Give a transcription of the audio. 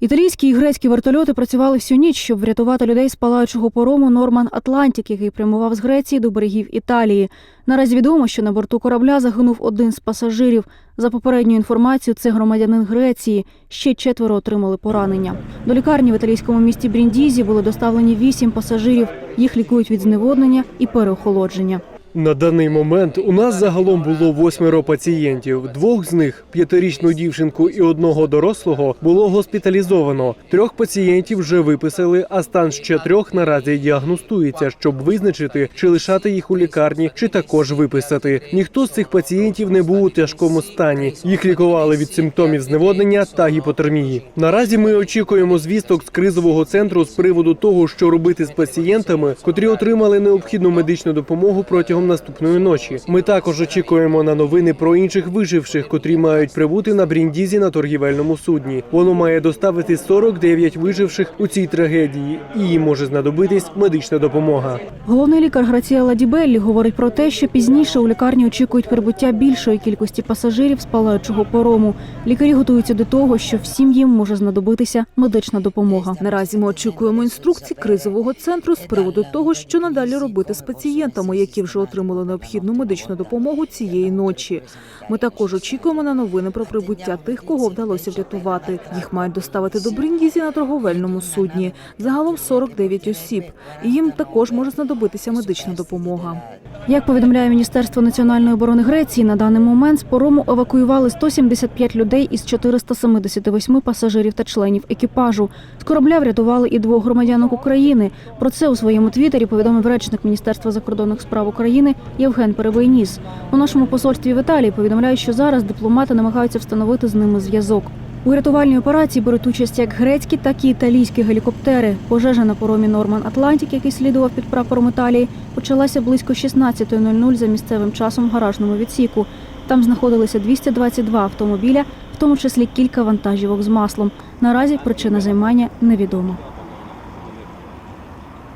Італійські і грецькі вертольоти працювали всю ніч, щоб врятувати людей з палаючого порому Норман Атлантік, який прямував з Греції до берегів Італії. Наразі відомо, що на борту корабля загинув один з пасажирів. За попередньою інформацією, це громадянин Греції. Ще четверо отримали поранення. До лікарні в італійському місті Бріндізі були доставлені вісім пасажирів. Їх лікують від зневоднення і переохолодження. На даний момент у нас загалом було восьмеро пацієнтів. Двох з них п'ятирічну дівчинку і одного дорослого було госпіталізовано. Трьох пацієнтів вже виписали, а стан ще трьох наразі діагностується, щоб визначити, чи лишати їх у лікарні, чи також виписати. Ніхто з цих пацієнтів не був у тяжкому стані. Їх лікували від симптомів зневоднення та гіпотермії. Наразі ми очікуємо звісток з кризового центру з приводу того, що робити з пацієнтами, котрі отримали необхідну медичну допомогу протягом наступної ночі. Ми також очікуємо на новини про інших виживших, котрі мають прибути на Бріндізі на торгівельному судні. Воно має доставити 49 виживших у цій трагедії, і їм може знадобитись медична допомога. Головний лікар Грація Ладібеллі говорить про те, що пізніше у лікарні очікують прибуття більшої кількості пасажирів з палаючого порому. Лікарі готуються до того, що всім їм може знадобитися медична допомога. Наразі ми очікуємо інструкцій кризового центру з приводу того, що надалі робити з пацієнтами, які вже отримали необхідну медичну допомогу цієї ночі. Ми також очікуємо на новини про прибуття тих, кого вдалося врятувати. Їх мають доставити до Бріндізі на торговельному судні. Загалом 49 осіб. І їм також може знадобитися медична допомога. Як повідомляє Міністерство національної оборони Греції, на даний момент з порому евакуювали 175 людей із 478 пасажирів та членів екіпажу. З корабля врятували і двох громадянок України. Про це у своєму твіттері повідомив речник Міністерства закордонних справ України Євген Перебийніс. У нашому посольстві в Італії повідомляють, що зараз дипломати намагаються встановити з ними зв'язок. У рятувальній операції беруть участь як грецькі, так і італійські гелікоптери. Пожежа на поромі Норман Атлантік, який слідував під прапором Італії, почалася близько 16.00 за місцевим часом в гаражному відсіку. Там знаходилися 222 автомобіля, в тому числі кілька вантажівок з маслом. Наразі причина займання невідома.